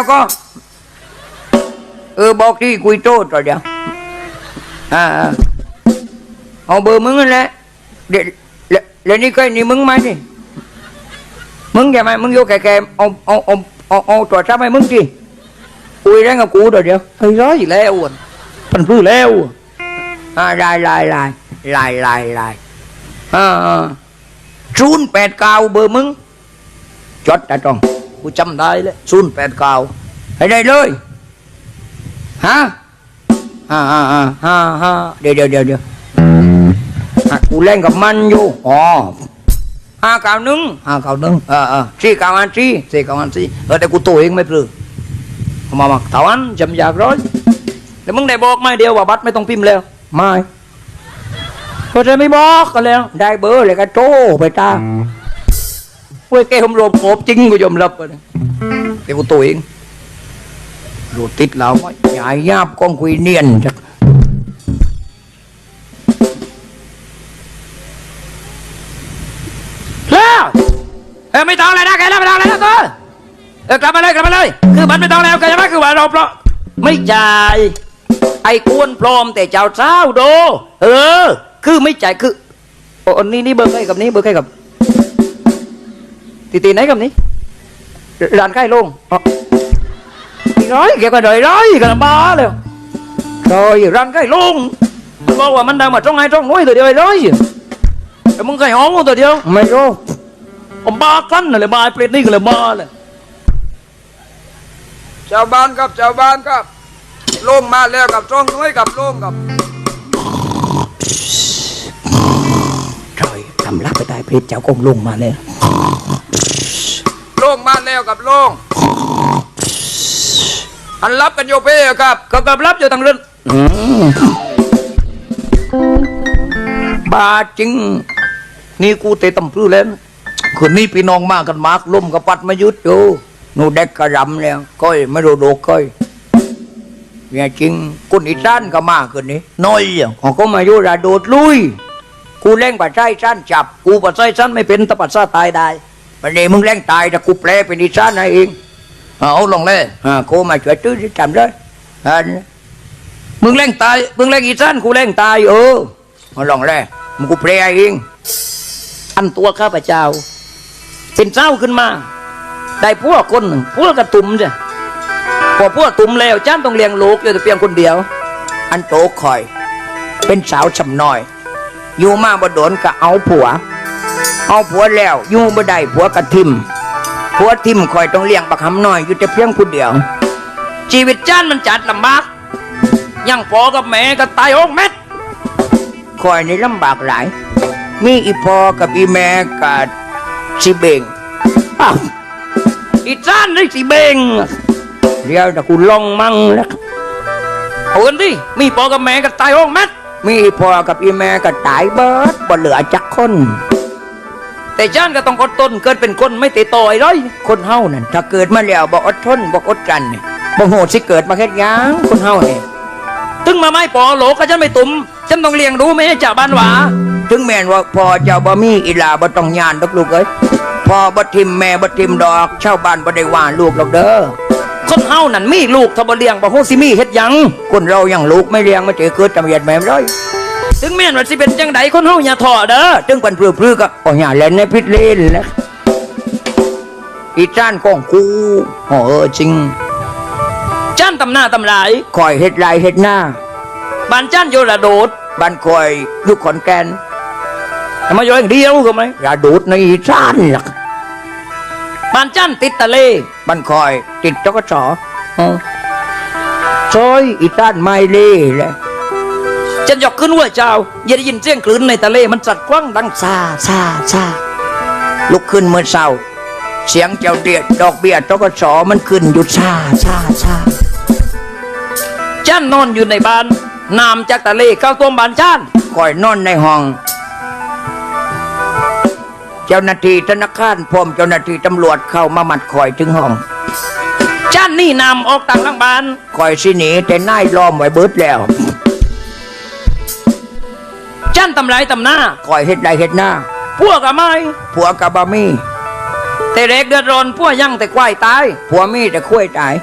แล้วก็เออบอกที่คุยโต้ต่อเดี๋ยวอ่าอ่าเอาเบอร์มึงนั่นแหละเดี๋ยวแล้วแล้วนี่ใครนี่มึงไหมนี่มึงอย่ามามึงโย กแก่ๆเอาเอาเอาเอาเอาตัวซ้ำให้มึงสิคุยแล้วกับกูต่อเดี๋ยวไอ้ร้อยอีกแล้วอะมันพื้แล้วอ่าลายลายลายลายลายลายอ่าศูนย์แปดเก้าเบอร์มึงจดแต่ต้องกูจำได้เลยศูนย์แปดเก้าให้ได้เลยฮะฮ่าฮ่าฮ่าฮ่าฮ่าเดี๋ยวเดี๋ยวเดี๋ยวเดี๋ยวอะกูเล่นกับมันอยู่อ๋อห้าเก้าหนึ่งห้าเก้าหนึ่งเออเออสี่เก้าอันสี่สี่เก้าอันสี่เออแต่กูตัวเองไม่ปลื้มเอามามาเท่าอันจำอยากร้อยแล้วมึงได้บอกไหมเดียวว่าบัตรไม่ต้องพิมพ์แล้วไม่ก็จะไม่บอกกันแล้ว ได้เบอร์เลยก็โจ้ไปตา เว้ยแกผมรวมโอบจริงกูยอมรับเลยแต่กูตัวเองรูติดแล้วไหมใหญ่ยาบกองคุยเนียนจักเออไม่ต้องอะไรนะแกแล้วไม่ต้องอะไรนะตัวเออกลับมาเลยกลับมาเลยคือมันไม่ต้องแล้วแกใช่ไหมคือว่าเราเพราะไม่จ่ายไอ้กวนพร้อมแต่เจ้าเช้าโด เออ คือไม่จ่ายคืออ้นี่นี่เบอร์ใกล้กับนี้เบอร์ใกล้กับตีตีไหนกับนี้ร้านใกล้ลงอ๋ออีร้อยแกก็เดยร้อยกันบ้าเลยโอ้ยร้านใกล้ลงมันบ อกว่ามันได้มาจ้องไงจ้องน้อยตัวเดียวไอ้ร้อยแต่มึงเคยห้องตัวเดียวไม่รู้ผมบ้าคลั่นอะไรบ้าไอ้เปรตนี่ก็เลยบ้าเลยชาวบ้านครับชาวบ้านครับลงมาแล้วกับจ้องน้อยกับลงกับ trời cầm lát ไปตายเพชรเจ้าค งลงมาเลยลงมาแล้วกับลงอันรับกันโยเป้ครับก็กับรับอยู่ทางเรือนบาจริง นี่กูเตะตำพื้แล้วคืนนี้พี่น้องมากกันมากล่มกับปัดมายุดอยู่หนูเด็กกระรำแล้วก้อยไม่รู้โดกก้อยเนี่ยจริงคุณอีสานก็มากคืนนี้ น้อยอะของก็มาอยู่ระโดดลุย กูเล่งปัดไส้สั้นจับ กูปัดไส้สั้นไม่เป็นตะปัดซ่าตายได้ วันนี้มึงเล่งตายแต่กูแปลเป็นอีสานให้เองเอาลงเลยอ่ากูมาช่วยตื้อที่จำเลยอันมึงเล่งตายมึงเล่งอีสานกูเล่งตายเออมาลองแล่มึงกูแปลเองอันตัวข้าพเจ้า เป็นเจ้าขึ้นมา ได้พวกคนหนึ่งพวกกระตุ่มจ้ะพอพวกตุ่มแล้วจ้านต้องเลี้ยงลูกอยู่แต่เพียงคนเดียว อันโตคอย เป็นสาวชำน้อย อยู่มาบ่โดนก็เอาผัว เอาผัวแล้วอยู่บ่ได้ผัวกระทิมผัวทิมคอยต้องเลี้ยงบักหำน้อยอยู่แต่เพียงคนเดียว ชีวิตจ้านมันจัดลำบากยังพอกับแม่ก็ตายหกเม็ดคอยในลำบากหลาย มีอีพอกับอีแม่กับสิเบงอ้าวอีจ้านได้สิเบงเดี๋ยวแต่กูลองมั่งแล้วเอากันดิมีพอกับแม่ก็ตายหกเม็ดมีอีพอกับอีแม่ก็ตายเบิดบ่เหลือจักคน แต่จ้านก็ต้องอดทนเกิดเป็นคนไม่ติดต่อไอ้ร้อยคนเฮานั่นถ้าเกิดมาแล้วบ่อดทนบ่อดกันนี่บ่โหดสิเกิดมาเฮ็ดหยังคนเฮาเนี่ถึงมาไม่ปอโหลก็ฉันไม่ตุ่มฉันต้องเลี้ยงดูไม่ให้จ่าบ้านหวาถึงแม้นว่าพ่อเจ้าบ่มีอีลาบ่ต้องยานดอกลูกเอ้ยพ่อบ่ทิมแม่บ่ทิมดอกชาวบ้านบ่ได้ว่าลูกหรอกเด้อคนเฮานั่นมีลูกทบเลี้ยงบ่ฮู้สิมีเฮ็ดหยังคนเรายังลูกไม่เลี้ยงมาเจอเกิดจำเรียดแม่ร้อย ถึงแม่นว่าสิเป็นจังไดคนเฮาอย่าท้อเด้อถึงปันพลื้อๆก็โอ้ย่าเล่นในพิษเล่นแหล้วอีจ้านของกูโอ้เออจริงจ้านตำหน้าตำหลายคอยเฮ็ดลายเฮ็ดหน้าบ้านจ้านอยู่ระโดดบ้านคอยอยู่ขอนแก่นแต่มาอยู่อย่างเดียวก็ไหมอย่าดูดในอีจ้านหรอกบ้านจ้านติดทะเลบ้านคอยติดจกสออ๋อซอยอีจ้านไม่เล่แหละ จะยกขึ้นหัวเจ้าอย่าได้ยินเสียงคลื่นในทะเลมันสัดกว้างดังซาซาซาลุกขึ้นเมื่อเช้า เสียงเจ้าเดียดดอกเบี้ยตกสอมันขึ้นอยู่ชาชาชาจ้านนอนอยู่ในบ้านน้ำจากทะเลเข้าท่วมบ้านจ้านคอยนอนในห้อง เจ้าหน้าที่ธนาคารพร้อมเจ้าหน้าที่ตำรวจเข้ามามัดคอยถึงห้องจ้านนี่นำออกต่างข้างบ้านคอยสิหนีแต่นายล้อมไว้เบิดแล้ว จ้านตำไรตำหน้าก่อยเฮ็ดไรเฮ็ดหน้าพวกอะไม่ผัวกับบะมี่แต่เล็กเดือดร้อนพวกยังแต่ควายตายผัวมีแต่คุ้ยตาย